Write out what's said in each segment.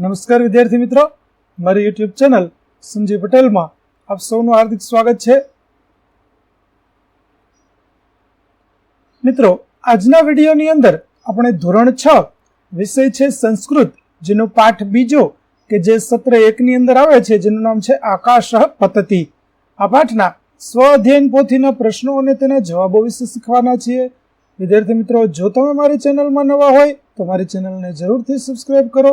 નમસ્કાર વિદ્યાર્થી મિત્રો. મારી યુટ્યુબ ચેનલ સંજય પટેલમાં આપ સૌનું હાર્દિક સ્વાગત છે. મિત્રો, આજના વિડીયોની અંદર આપણે ધોરણ છ વિષય છે સંસ્કૃત, જેનો પાઠ બીજો કે જે સત્ર એકની અંદર આવે છે, જેનું નામ છે આકાશ પતતી. આ પાઠના સ્વ અધ્યયન પોથીના પ્રશ્નો અને તેના જવાબો વિશે શીખવાના છીએ. વિદ્યાર્થી મિત્રો, જો તમે મારી ચેનલમાં નવા હોય તો મારી ચેનલને જરૂરથી સબસ્ક્રાઇબ કરો.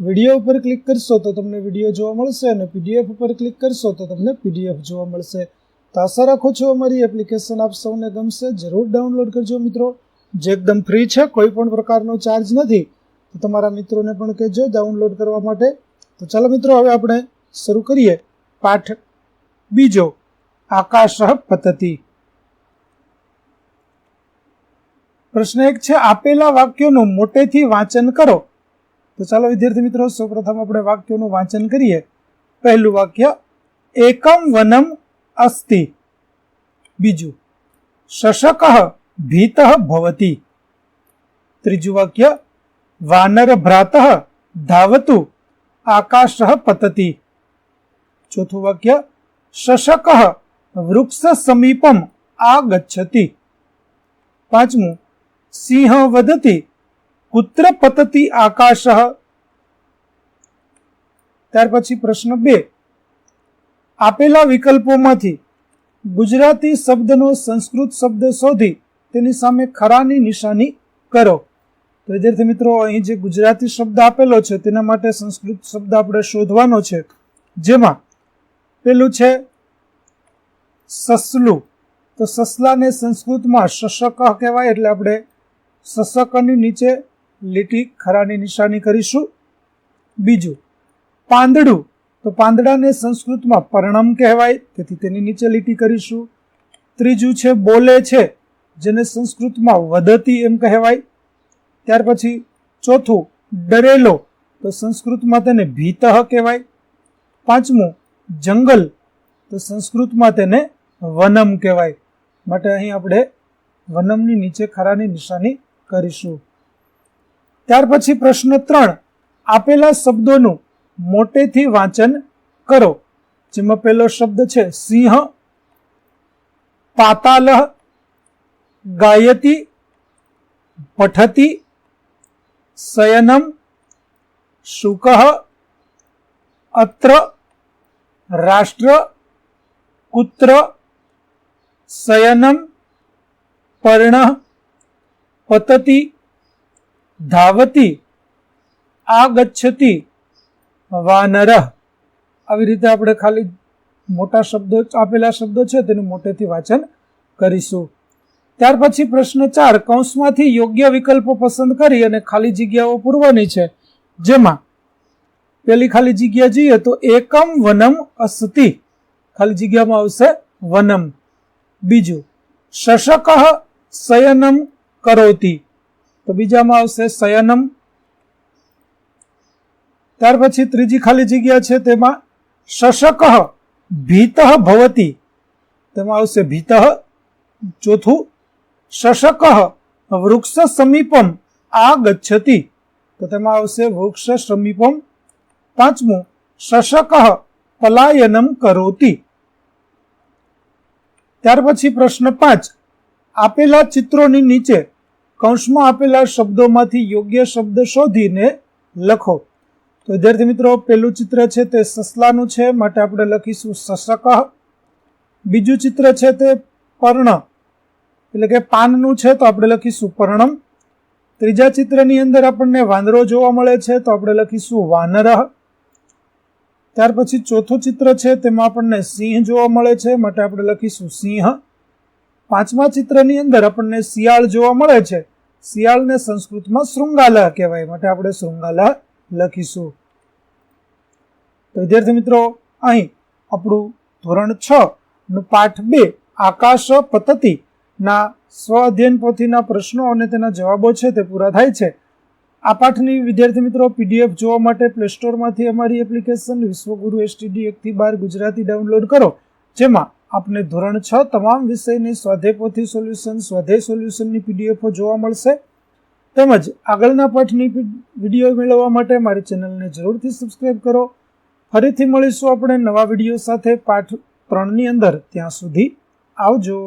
વીડિયો ઉપર ક્લિક કરશો તો તમને વીડિયો જોવા મળશે અને પીડીએફ ઉપર ક્લિક કરશો તો તમને પીડીએફ જોવા મળશે. તો આશા રાખો છો અમારી એપ્લિકેશન આપ સૌને ગમશે. જરૂર ડાઉનલોડ કરજો મિત્રો. જે એકદમ ફ્રી છે કોઈ પણ પ્રકારનો ચાર્જ નથી, તો તમારા મિત્રોને પણ કહેજો ડાઉનલોડ કરવા માટે. તો ચાલો મિત્રો, હવે આપણે શરૂ કરીએ. પાઠ બીજો. આકાશ પદ્ધતિ પ્રશ્ન એક છે, આપેલા વાક્યોનું મોટેથી વાંચન કરો. તો ચાલો વિદ્યાર્થી મિત્રો, સૌપ્રથમ આપણે વાક્યોનું વાંચન કરીએ. પહેલું વાક્ય, એકમ વનમ અસ્તિ બીજું, શશક ભીત ભવતી ત્રીજું વાક્ય, વાનર ભ્રાત ધાવતુ, આકાશ પતતી ચોથું વાક્ય, શશક વૃક્ષ સમીપમ આગચ્છતિ પાંચમું, સિંહ વદતી કુત્ર પતતી આકાશ. ત્યાર પછી પ્રશ્ન બે. આપેલા વિકલ્પોમાંથી ગુજરાતી શબ્દનો સંસ્કૃત શબ્દ શોધી તેની સામે ખરાની નિશાની કરો. તો વિદ્યાર્થી મિત્રો, અહીં જે ગુજરાતી શબ્દ આપેલો છે, તેના માટે સંસ્કૃત શબ્દ આપણે શોધવાનો છે. જેમાં પેલું છે સસલું. તો સસલાને સંસ્કૃતમાં શશક કહેવાય, એટલે આપણે શશકની નીચે લીટી ખરાની નિશાની કરીશું. બીજું, પાંદડું. તો પાંદડાને સંસ્કૃતમાં પરણમ કહેવાય, તેથી તેની નીચે લીટી કરીશું. ત્રીજું છે, બોલે છે, જેને સંસ્કૃતમાં વદતી એમ કહેવાય. ત્યાર પછી ચોથું, ડરેલો. તો સંસ્કૃતમાં તેને ભીતઃ કહેવાય. પાંચમું, જંગલ. તો સંસ્કૃતમાં તેને વનમ કહેવાય. માટે અહીં આપણે વનમની નીચે ખરાની નિશાની કરીશું. ત્યાર પછી પ્રશ્ન ત્રણ, આપેલા શબ્દોનું મોટેથી વાંચન કરો. જેમાં પહેલો શબ્દ છે સિંહ, પાતાલ, ગાયતી, પઠતી, શયનમ, શુક, અત્ર, રાષ્ટ્ર, કુત્ર, શયનમ, પર્ણ, પતતી ધાવતી, આગચ્છતી, વાનર. આવી રીતે આપણે ખાલી મોટા શબ્દો આપેલા શબ્દો છે, તેનું મોટેથી વાંચન કરીશું. ત્યાર પછી પ્રશ્ન ચાર, કૌંસમાંથી યોગ્ય વિકલ્પો પસંદ કરી અને ખાલી જગ્યાઓ પૂરવાની છે. જેમાં પેલી ખાલી જગ્યા જોઈએ તો એકમ વનમ અસ્તિ. ખાલી જગ્યામાં આવશે વનમ. બીજું, શશક શયનમ કરોતી. તો બીજામાં આવશે શયનમ. ત્યાર પછી ત્રીજી ખાલી જગ્યા છે તેમાં શશક ભીત ભવતી. તેમાં આવશે ભીત. ચોથું, શશક વૃક્ષ સમીપમ આ ગચ્છતી તો તેમાં આવશે વૃક્ષ સમીપમ. પાંચમું, શશક પલાયનમ કરોતી. ત્યાર પછી પ્રશ્ન પાંચ, આપેલા ચિત્રોની નીચે કૌંસમાં આપેલા શબ્દોમાંથી યોગ્ય શબ્દ શોધીને લખો. તો વિદ્યાર્થી મિત્રો પેલું ચિત્ર છે તે સસલાનું છે, માટે આપણે લખીશું સસક. બીજું ચિત્ર છે તે પર્ણ, એટલે કે પાનનું છે તો આપણે લખીશું પર્ણમ. ત્રીજા ચિત્રની અંદર આપણને વાંદરો જોવા મળે છે તો આપણે લખીશું વાનર. ત્યાર પછી ચોથું ચિત્ર છે તેમાં આપણને સિંહ જોવા મળે છે, માટે આપણે લખીશું સિંહ. પાંચમા ચિત્રની અંદર આપણને શિયાળ જોવા મળે છે શિયાળને સંસ્કૃતમાં શૃંગાલા કહેવાય. માટે આપણે શૃંગાલા લખીશું. તો વિદ્યાર્થી મિત્રો, અહીં આપણું ધોરણ છ નું પાઠ બે, આકાશ ના સ્વ અધ્યયન પોથીના પ્રશ્નો અને તેના જવાબો છે તે પૂરા થાય છે. આ પાઠની વિદ્યાર્થી મિત્રો, પીડીએફ જોવા માટે પ્લે સ્ટોરમાંથી અમારી એપ્લિકેશન વિશ્વગુરુ એસટીડી એકથી બાર ગુજરાતી ડાઉનલોડ કરો, જેમાં આપને ધોરણ છ તમામ વિષયની સ્વાધ્યાય પોથી સોલ્યુશન સ્વાધ્યાય સોલ્યુશનની પીડીએફો જોવા મળશે. તેમજ આગળના પાઠની વીડિયો મેળવવા માટે મારી ચેનલને જરૂરથી સબસ્ક્રાઇબ કરો. ફરીથી મળીશું આપણે નવા વીડિયો સાથે પાઠ ત્રણની અંદર. ત્યાં સુધી આવજો.